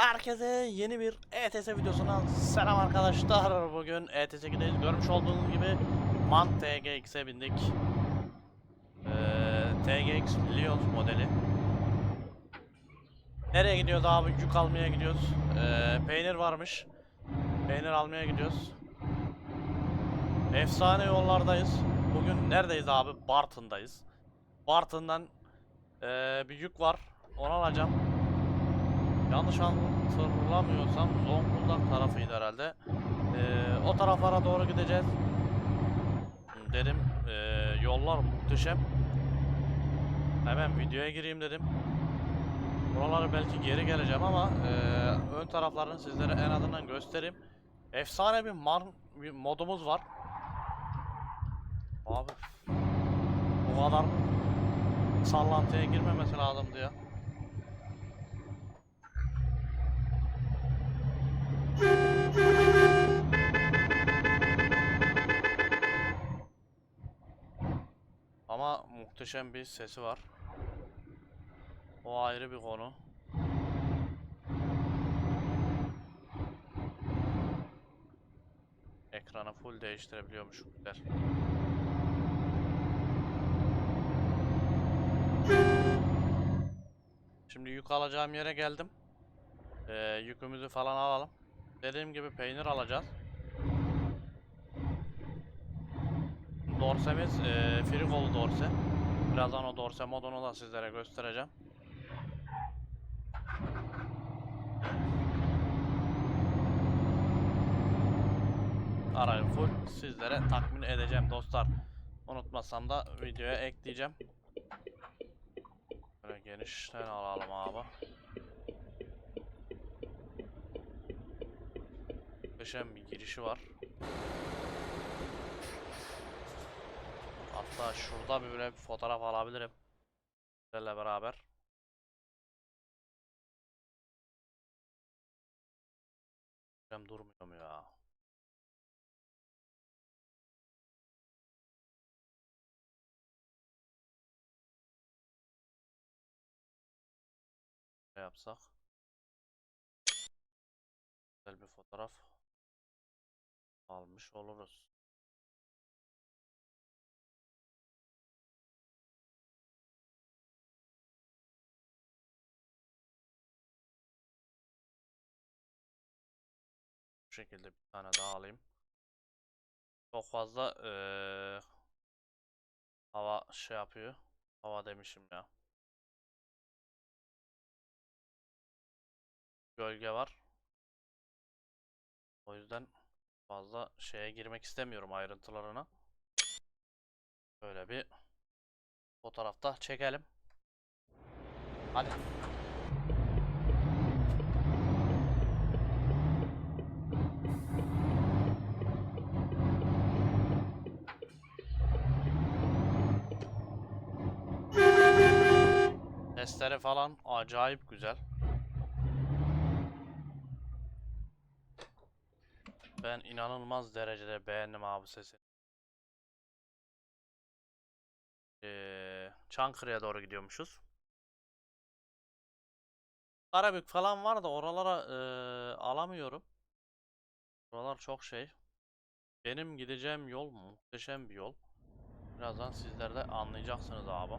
Herkese yeni bir ETS videosundan selam arkadaşlar. Bugün E ETS2'deyiz. Görmüş olduğunuz gibi MAN TGX'e bindik. Ee, TGX Leos modeli. Nereye gidiyoruz abi? Yük almaya gidiyoruz. Ee, peynir varmış. Peynir almaya gidiyoruz. Efsane yollardayız. Bugün neredeyiz abi? Bartın'dayız. Bartın'dan ee, bir yük var. Onu alacağım. Yanlış hatırlamıyorsam Zonguldak tarafıydı herhalde. Ee, o taraflara doğru gideceğiz. Dedim ee, yollar muhteşem. Hemen videoya gireyim dedim. Buraları belki geri geleceğim ama ee, ön taraflarını sizlere en azından göstereyim. Efsane bir, mar bir modumuz var. Abi bu kadar sallantıya girmemesi lazımdı ya. Ama muhteşem bir sesi var. O ayrı bir konu. Ekranı full değiştirebiliyormuş güzel. Şimdi yük alacağım yere geldim. Ee, yükümüzü falan alalım. Dediğim gibi peynir alacağız. Dorsemiz e, frigolu dorse. Birazdan o dorse modunu da sizlere göstereceğim. Arayı full sizlere takmin edeceğim dostlar. Unutmasam da videoya ekleyeceğim. Böyle genişten alalım abi. Muhteşem bir girişi var. Hatta şurada bir böyle bir fotoğraf alabilirim. Sizlerle beraber. Ben durmuyorum ya. Ne yapsak? Güzel bir fotoğraf almış oluruz. Bu şekilde bir tane daha alayım. Çok fazla eee, hava şey yapıyor. Hava demişim ya. Gölge var. O yüzden fazla şeye girmek istemiyorum ayrıntılarına. Böyle bir fotoğrafta çekelim. Hadi. Testleri falan acayip güzel. Ben inanılmaz derecede beğendim abi sesi. Ee, Çankırı'ya doğru gidiyormuşuz. Karabük falan var da oralara ee, alamıyorum. Oralar çok şey. Benim gideceğim yol muhteşem bir yol. Birazdan sizler de anlayacaksınız abi.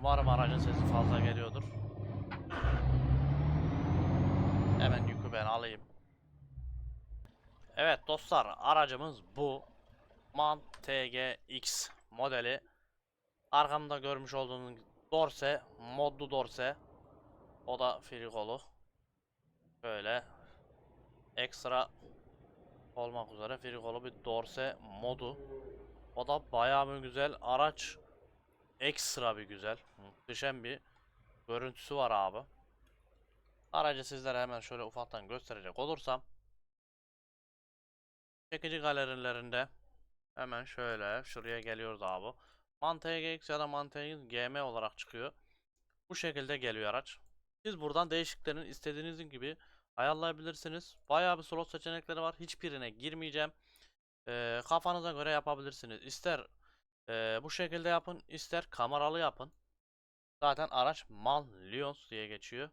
Umarım aracın sesi fazla geliyordur. Hemen yükü ben alayım. Evet dostlar aracımız bu. MAN TGX modeli. Arkamda görmüş olduğunuz dorse, modlu dorse. O da frigolu. Böyle ekstra olmak üzere frigolu bir dorse modu. O da bayağı bir güzel araç. Ekstra bir güzel. Muhteşem bir görüntüsü var abi. Aracı sizlere hemen şöyle ufaktan gösterecek olursam. Çekici galerilerinde hemen şöyle şuraya geliyoruz abi. MAN TGX ya da MAN TGX GM olarak çıkıyor. Bu şekilde geliyor araç. Siz buradan değişiklerini istediğiniz gibi ayarlayabilirsiniz. Bayağı bir slot seçenekleri var. Hiçbirine girmeyeceğim. Ee, kafanıza göre yapabilirsiniz. İster Ee, bu şekilde yapın. ister kameralı yapın. Zaten araç Mal Lyons diye geçiyor.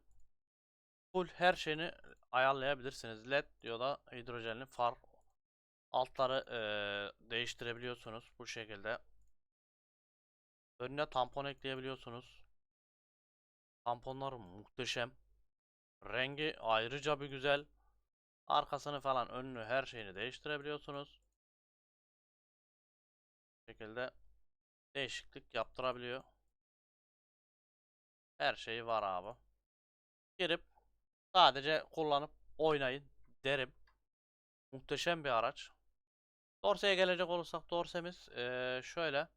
Full her şeyini ayarlayabilirsiniz. LED ya da hidrojenli far altları eee, değiştirebiliyorsunuz bu şekilde. Önüne tampon ekleyebiliyorsunuz. Tamponlar muhteşem. Rengi ayrıca bir güzel. Arkasını falan önünü her şeyini değiştirebiliyorsunuz. Bu şekilde değişiklik yaptırabiliyor. Her şeyi var abi. Girip sadece kullanıp oynayın derim. Muhteşem bir araç. Dorse'ye gelecek olursak Dorse'miz eee, şöyle.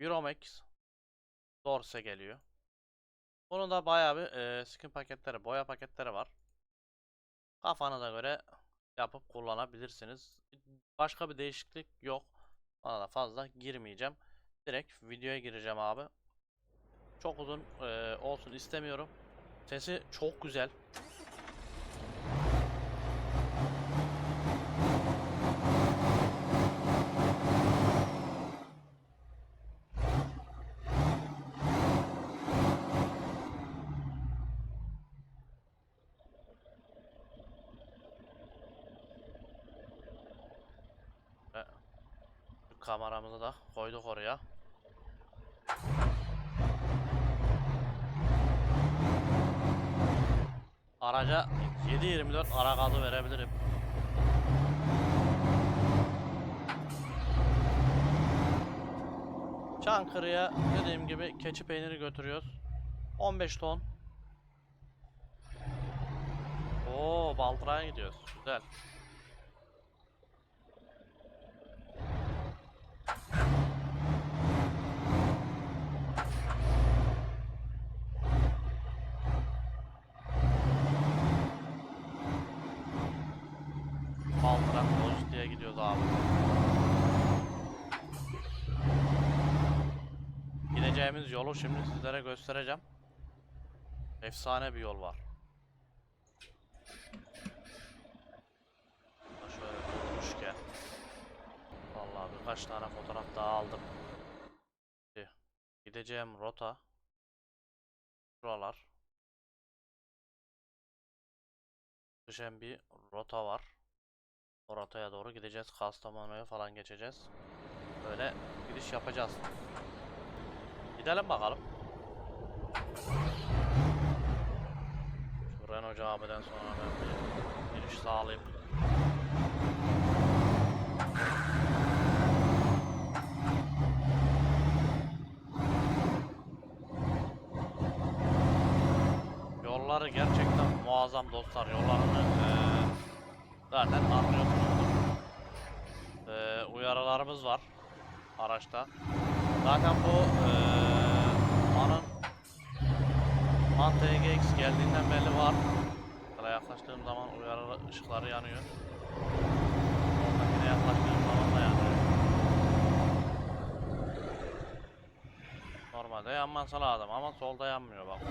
Euromax Dorse geliyor. Bunun da bayağı bir eee, skin paketleri, boya paketleri var. Kafanıza göre yapıp kullanabilirsiniz. Başka bir değişiklik yok. Ona da fazla girmeyeceğim. Direkt videoya gireceğim abi. Çok uzun eee, olsun istemiyorum. Sesi çok güzel. Kameramızı da koyduk oraya. Araca 7/24 ara gazı verebilirim. Çankırı'ya dediğim gibi keçi peyniri götürüyoruz. 15 ton. Oo, Baldıra'ya gidiyoruz. Güzel. Baldıra Lojistik'e gidiyoruz abi. Gideceğimiz yolu şimdi sizlere göstereceğim. Efsane bir yol var. Şöyle durmuşken. Vallahi birkaç tane fotoğraf daha aldım. Gideceğim rota. Şuralar. Muhteşem bir rota var. O rotaya doğru gideceğiz. Kastamonu'ya falan geçeceğiz. Böyle gidiş yapacağız. Gidelim bakalım. Şu Renault abiden sonra ben bir giriş sağlayayım. Yolları gerçekten muazzam dostlar. Yollarını eee, zaten anlıyorsunuzdur. Eee, uyarılarımız var araçta. Zaten bu eee Man TGX geldiğinden belli var. Mesela yaklaştığım zaman uyarı ışıkları yanıyor. Oradakine yaklaştığım zaman da yanıyor. Normalde yanması lazım ama solda yanmıyor bak.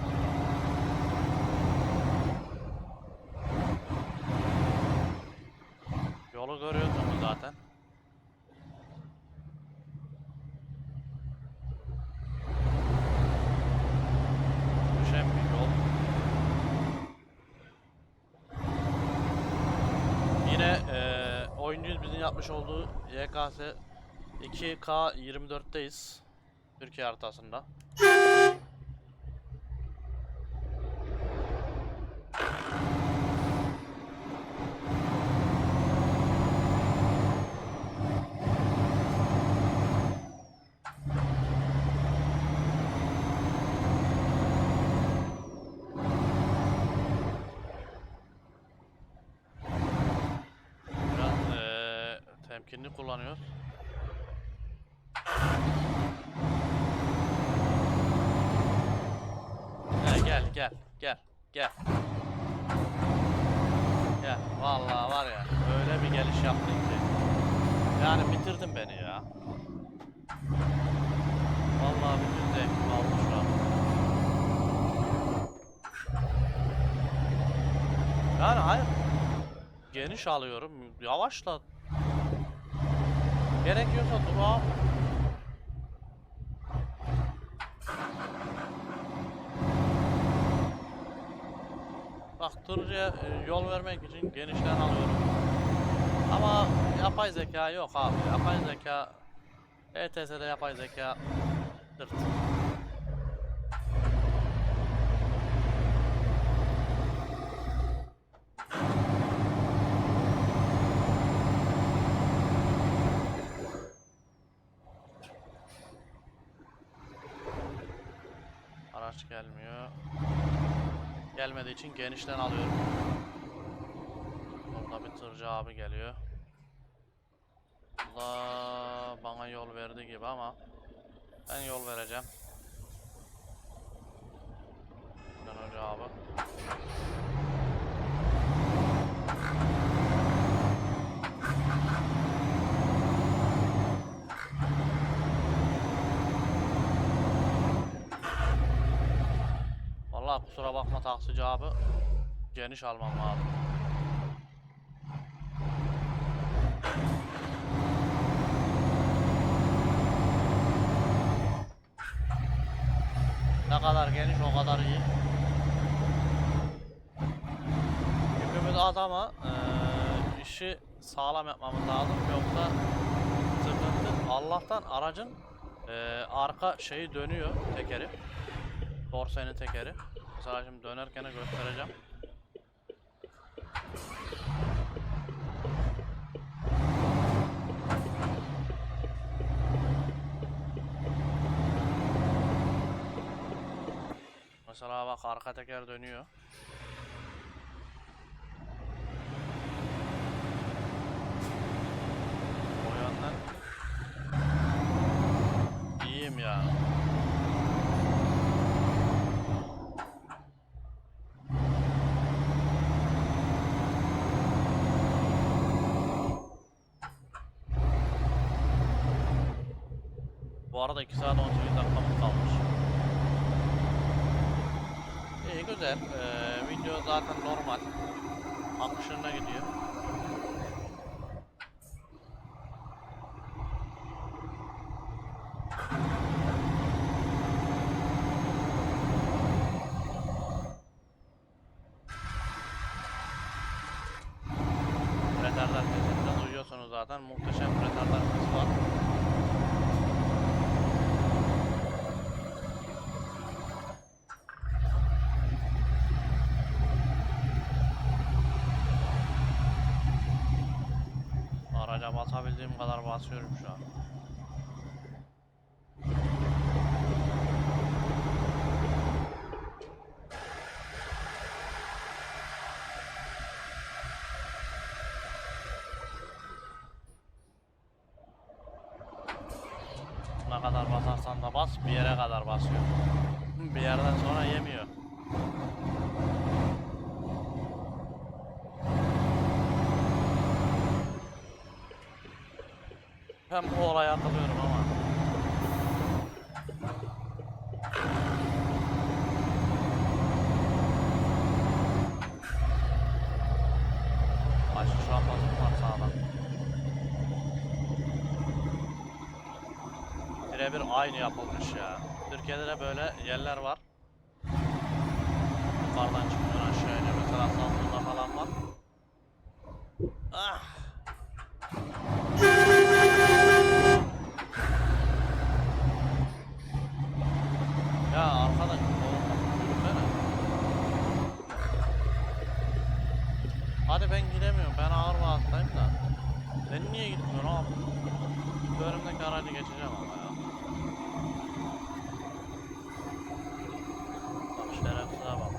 Yolu görüyorsunuz zaten. Muhteşem bir yol. Yine eee oyuncuyuz bizim yapmış olduğu YKS 2K24'teyiz. Türkiye haritasında. Biraz eee temkinli kullanıyoruz. He, gel gel gel gel. Gel vallahi var ya öyle bir geliş yaptın ki. Yani bitirdin beni ya. Vallahi bütün zevkimi aldı şu an. Yani hayır. Geniş alıyorum. Yavaşla. Gerekiyorsa dur abi. Bak tırcıya e, yol vermek için genişten alıyorum. Ama yapay zeka yok abi. Yapay zeka ETS'de yapay zeka dırt. İçin genişten alıyorum. Burada bir tırcı abi geliyor. Allah bana yol verdi gibi ama ben yol vereceğim. Ben hoca abi. Vallahi kusura bakma taksici abi. Geniş almam lazım. Ne kadar geniş o kadar iyi. Yükümüz az ama eee, işi sağlam yapmamız lazım yoksa sıkıntı. Allah'tan aracın eee, arka şeyi dönüyor tekeri. Dorsenin tekeri. Mesela şimdi dönerken göstereceğim. Mesela bak arka teker dönüyor. O yönden iyiyim ya. Arada 2 saat 18 dakikamız kalmış. İyi güzel. Ee, video zaten normal. Akışına gidiyor. Retardar sesini de duyuyorsunuz zaten. Muhteşem retardar sesi var. Araca basabildiğim kadar basıyorum şu an. Ne kadar basarsan da bas, bir yere kadar basıyor. Bir yerden sonra yemiyor. Ben bu olaya atılıyorum ama. Başka şu an var sağdan. Birebir aynı yapılmış ya. Türkiye'de de böyle yerler var. Yukarıdan çıkıyor aşağı iniyor. Mesela Samsun'da falan var. Ah! Ya arkadaş oğlum yürüsene. Hadi ben gidemiyorum. Ben ağır vasıtayım da. Ben niye gitmiyorum abi? Bu önümdeki aracı geçeceğim ama ya. Bak şerefsize bak.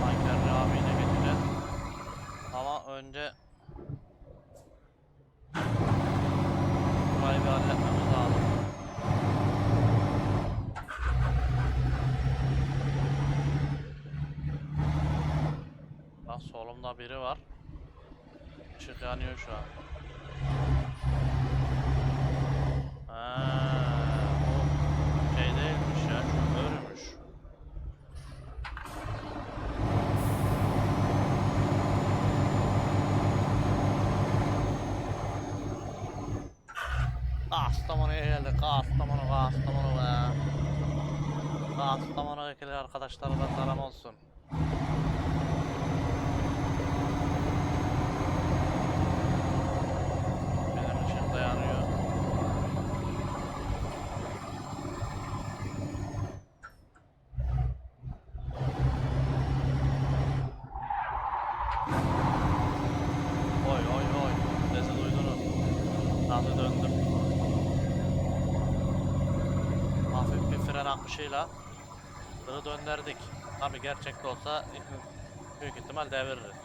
Tankerli abiyle geçeceğiz. Ama önce burayı bir halletmemiz lazım. Bak solumda biri var. Işık yanıyor şu an. Ha, o şey değilmiş ya, şoförmüş. Kastamonu'ya geldik. Kastamonu, Kastamonu be. Kastamonu'dakiler arkadaşlara da selam olsun. Benim ışık da yanıyor. Oy oy oy. Sesi duydunuz. Nasıl döndüm. Hafif bir fren akışıyla döndürdük. Tabi gerçekte olsa büyük ihtimal deviririz.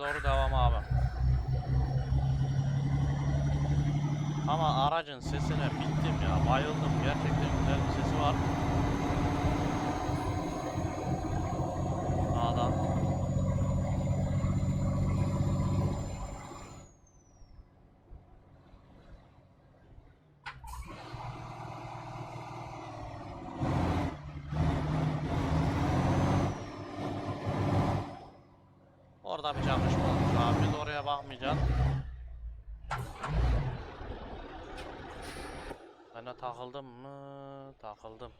Doğru devam Orada bir çalışma olmuş abi. Oraya bakmayacağız. De takıldım mı? Takıldım.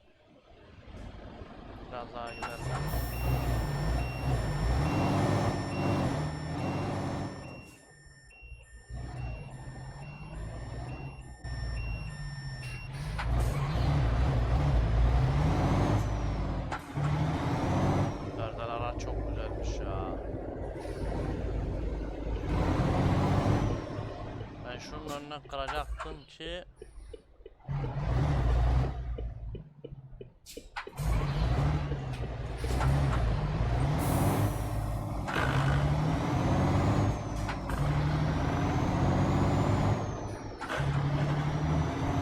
Biraz daha gidersem. Serdar araç çok güzelmiş ya. Önüne kıracaktım ki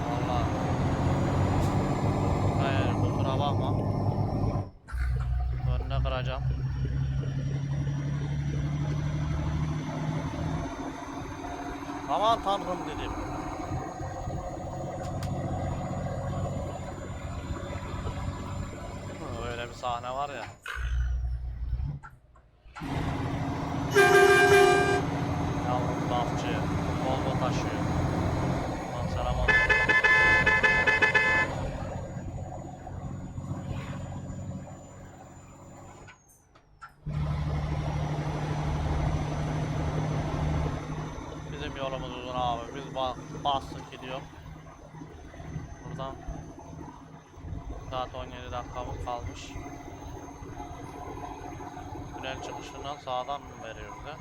Vallahi Hayır kusura bakma Önüne kıracağım Aman tanrım dedim Hı, Öyle bir sahne var ya Yavrum damcı Volvo taşıyor Lan selam olsun Bizim yolumuz uzun abi. Biz ba bastık gidiyor. Buradan saat 17 dakikamız kalmış. Tünel çıkışından sağdan mı veriyor bize?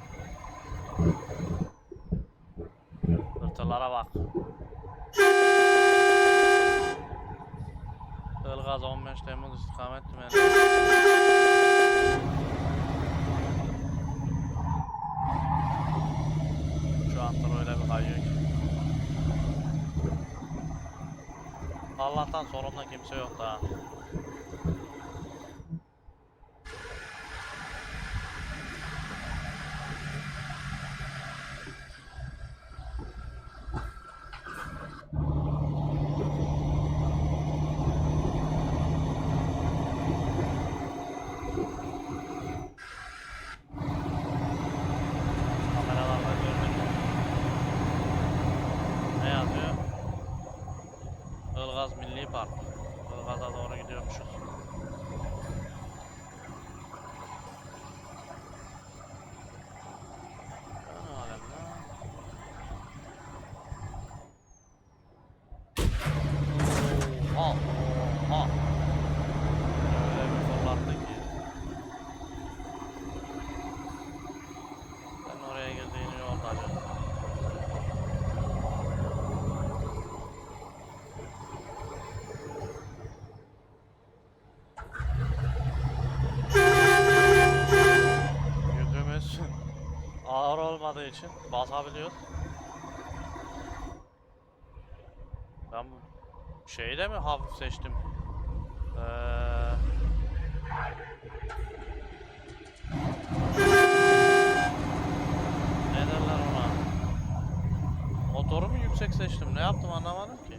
Hırtılara bak. Ilgaz 15 Temmuz istikamet tüneli. Şu an tır öyle bir kayıyor ki. Allah'tan solumda kimse yok daha. Ilgaz'a doğru gidiyormuşuz. Ne alem lan? İçin basabiliyoruz. Ben şeyi de mi hafif seçtim? Ee, ne derler ona? Motoru mu yüksek seçtim? Ne yaptım anlamadım ki.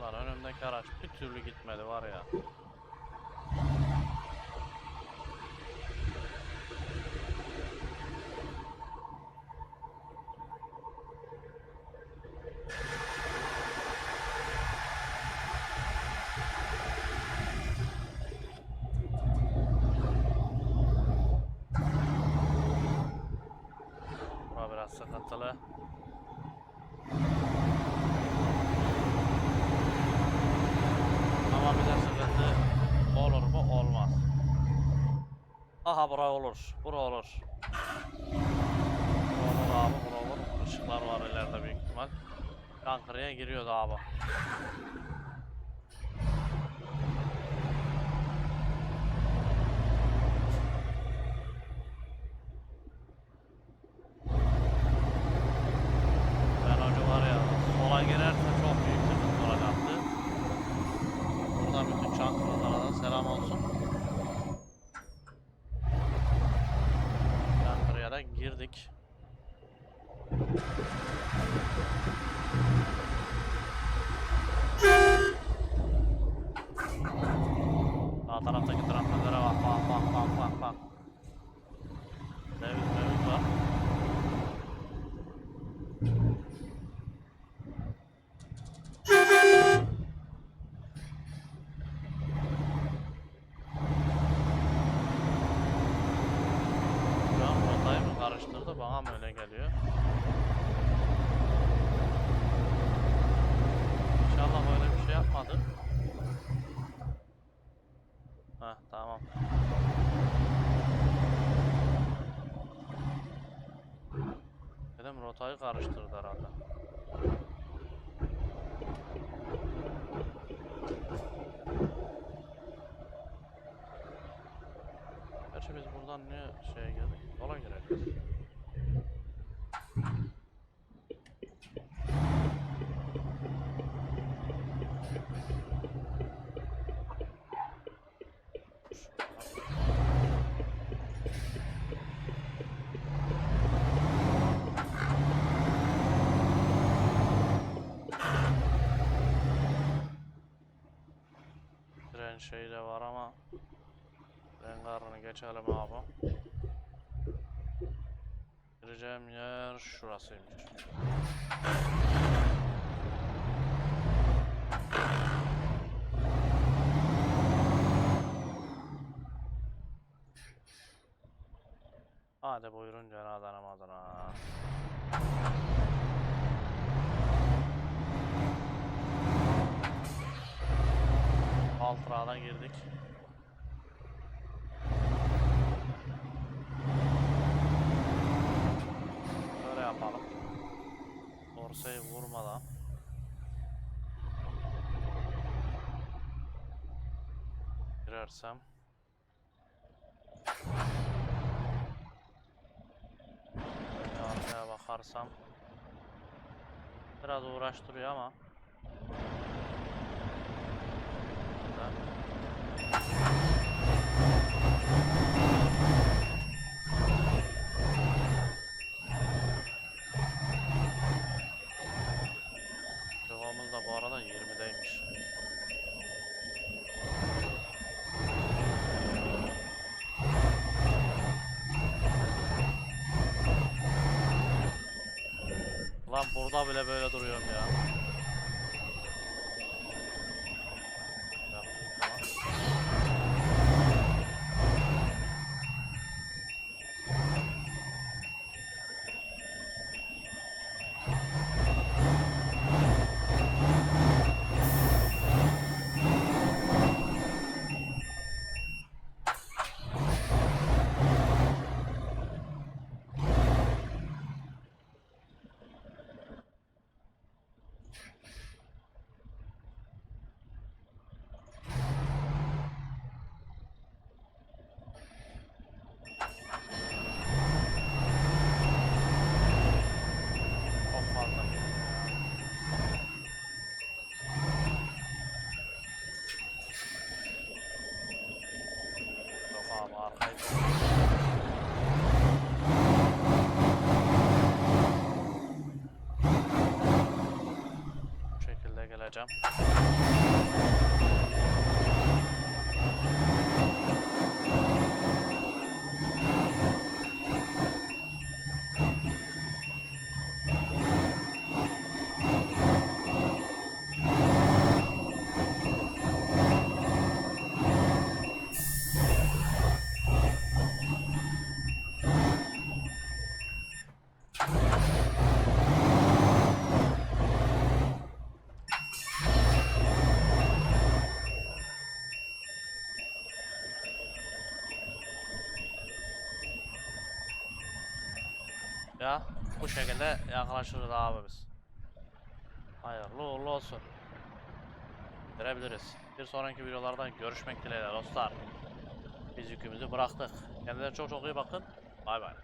Lan önümdeki araç bir türlü gitmedi var ya. Bura biraz sıkıntılı. Ama bize sıkıntı olur mu? Olmaz. Aha bura olur. Bura olur. Bura olur abi bura olur. Işıklar var ileride büyük ihtimal. Ankara'ya giriyordu abi. Ben önce var ya sola girerse çok büyük sıkıntı olacaktı. Buradan bütün çankırılara da selam olsun. Çankırı'ya da girdik. Sağ taraftaki traktörlere bak bak bak bak bak bak. Deviz meviz var. Şu an rotayı mı karıştırdı bana mı öyle geliyor? İnşallah öyle bir şey yapmadı. Heh tamam. Rotayı karıştırdı. Gerçi biz buradan niye şeye girdik? Yola gireceğiz. Tren şeyi de var ama Tren karını geçelim abi. Gireceğim yer şurasıymış. Hadi buyurun cenaze namazına. Altra'dan girdik. Böyle yapalım. Dorsayı vurmadan. Girersem. Arkaya bakarsam. Biraz uğraştırıyor ama. Güzel. Devamımız da bu arada 20'deymiş. Burada bile böyle duruyorum ya. Yeah. Ya bu şekilde yaklaşırız abi biz. Hayırlı uğurlu olsun. Görebiliriz. Bir sonraki videolarda görüşmek dileğiyle dostlar. Biz yükümüzü bıraktık. Kendinize çok çok iyi bakın. Bay bay.